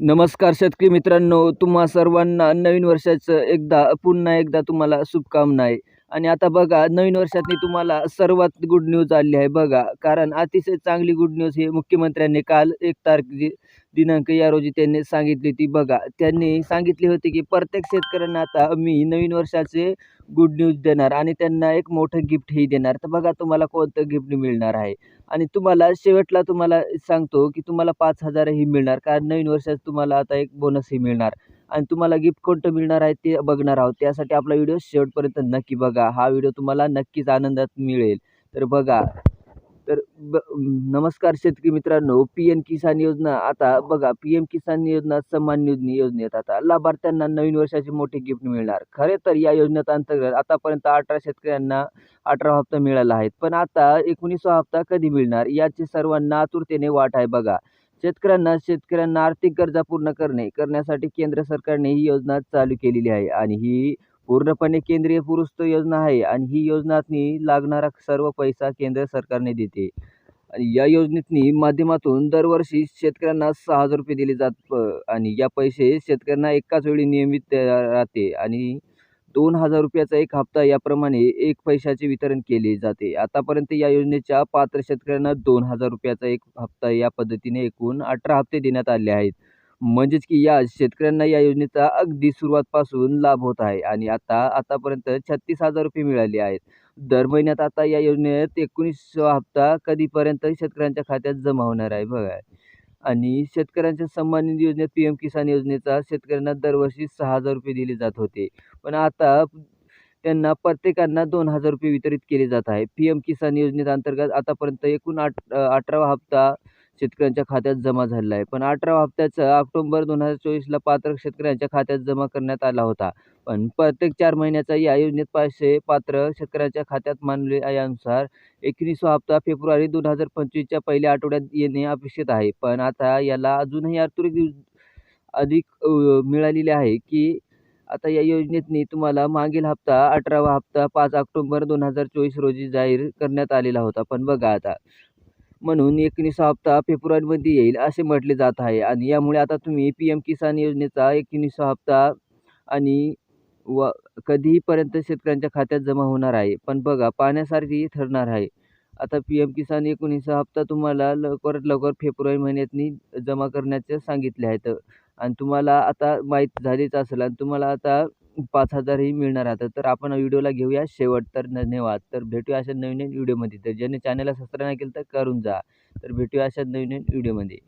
नमस्कार शेतकरी मित्रांनो तुम्हा सर्वांना नवीन वर्षाचं एकदा पुन्हा एकदा तुम्हाला शुभकामना आहे. आणि आता बघा नवीन वर्षातली तुम्हाला सर्वात गुड न्यूज आली आहे बघा. कारण अतिशय चांगली गुड न्यूज ही मुख्यमंत्र्यांनी काल एक तारखे दिनांक या रोजी त्यांनी सांगितली होती. बघा त्यांनी सांगितले होते की प्रत्येक शेतकऱ्यांना आता मी नवीन वर्षाचे गुड न्यूज देणार आणि त्यांना एक मोठं गिफ्टही देणार. तर बघा तुम्हाला कोणतं गिफ्ट मिळणार आहे? आणि तुम्हाला शेवटला तुम्हाला सांगतो की तुम्हाला पाच हजारही मिळणार कारण नवीन वर्षात तुम्हाला आता एक बोनसही मिळणार. आणि तुम्हाला गिफ्ट कोणतं मिळणार आहे ते बघणार आहोत. त्यासाठी आपला व्हिडिओ शेवटपर्यंत नक्की बघा. हा व्हिडिओ तुम्हाला नक्कीच आनंदात मिळेल. तर बघा तर ब नमस्कार शेतकरी मित्रांनो पी एम किसान योजना. आता बघा पी एम किसान योजना सन्मान निधी योजनेत आता लाभार्थ्यांना नवीन वर्षाचे मोठे गिफ्ट मिळणार. खरे तर या योजनेत अंतर्गत आतापर्यंत अठरा शेतकऱ्यांना अठरा हप्ता मिळाला आहे पण आता एकोणीसवा हप्ता कधी मिळणार? याची सर्वांना आतुरतेने वाट आहे बघा. शेतकऱ्यांना शेतकऱ्यांना आर्थिक गरजा पूर्ण करणे करण्यासाठी केंद्र सरकारने ही योजना चालू केलेली आहे. आणि ही पूर्णपणे केंद्रीय पुरस्कृत योजना आहे आणि ही योजनातनी लागणारा सर्व पैसा केंद्र सरकारने देते. आणि या योजनेतनी माध्यमातून दरवर्षी शेतकऱ्यांना सहा हजार रुपये दिले जात आणि या पैसे शेतकऱ्यांना एकाच वेळी नियमित राहते आणि दोन हजार रुपयाचा एक हप्ता याप्रमाणे एक पैशाचे वितरण केले जाते. आतापर्यंत या योजनेच्या पात्र शेतकऱ्यांना दोन हजार रुपयाचा एक हप्ता या पद्धतीने एकूण अठरा हप्ते देण्यात आले आहेत. म्हणजेच की या शेतकऱ्यांना या योजनेचा अगदी सुरुवातपासून लाभ होत आहे. आणि आता आतापर्यंत छत्तीस हजार रुपये मिळाले आहेत. दर महिन्यात आता या योजनेत एकोणीस हप्ता कधीपर्यंत शेतकऱ्यांच्या खात्यात जमा होणार आहे बघा. आणि शेतकऱ्यांच्या सन्मान निधी योजनेत पी एम किसान योजनेचा शेतकऱ्यांना दरवर्षी सहा हजार रुपये दिले जात होते. पण आता त्यांना प्रत्येकांना दोन हजार रुपये वितरित केले जात आहे. पी एम किसान योजनेत अंतर्गत आतापर्यंत एकूण आठ अठरावा हप्ता शेतकऱ्यांच्या खात्यात जमा झालेला आहे पण अठरावा हप्त्याचा ऑक्टोंबर दोन हजार चोवीसला पात्र शेतकऱ्यांच्या खात्यात जमा करण्यात आला होता. पण प्रत्येक चार महिन्याचा या योजनेत पाचशे पात्र शेतकऱ्यांच्या खात्यात मानले यानुसार एकोणीसवा हप्ता फेब्रुवारी दोन हजार पंचवीसच्या पहिल्या आठवड्यात येणे अपेक्षित आहे. पण आता याला अजूनही आर्थिक अधिक मिळालेले आहे की आता या योजनेतनी तुम्हाला मागील हप्ता अठरावा हप्ता पाच ऑक्टोंबर दोन हजार चोवीस रोजी जाहीर करण्यात आलेला होता. पण बघा आता म्हणून एकोणीसा हप्ता फेब्रुवारीमध्ये येईल असे म्हटले जात आहे. आणि यामुळे आता तुम्ही पी एम किसान योजनेचा एकोणीसा हप्ता आणि व कधीपर्यंत शेतकऱ्यांच्या खात्यात जमा होणार आहे? पण बघा पाहण्यासारखी ठरणार आहे. आता पी एम किसान एकोणीसा हप्ता तुम्हाला लवकरात लवकर फेब्रुवारी महिन्यातनी जमा करण्याचे सांगितले आहेत. आणि तुम्हाला आता माहीत झालीच असेल आणि तुम्हाला आता पाच हजारही मिळणार आता तर आपण व्हिडिओला घेऊया शेवट. तर धन्यवाद. तर भेटूया अशा नवीन नवीन व्हिडिओमध्ये. तर ज्याने चॅनलला सबस्क्राईब नाही केलं तर करून जा. तर भेटूया अशा नवीन नवीन व्हिडिओमध्ये.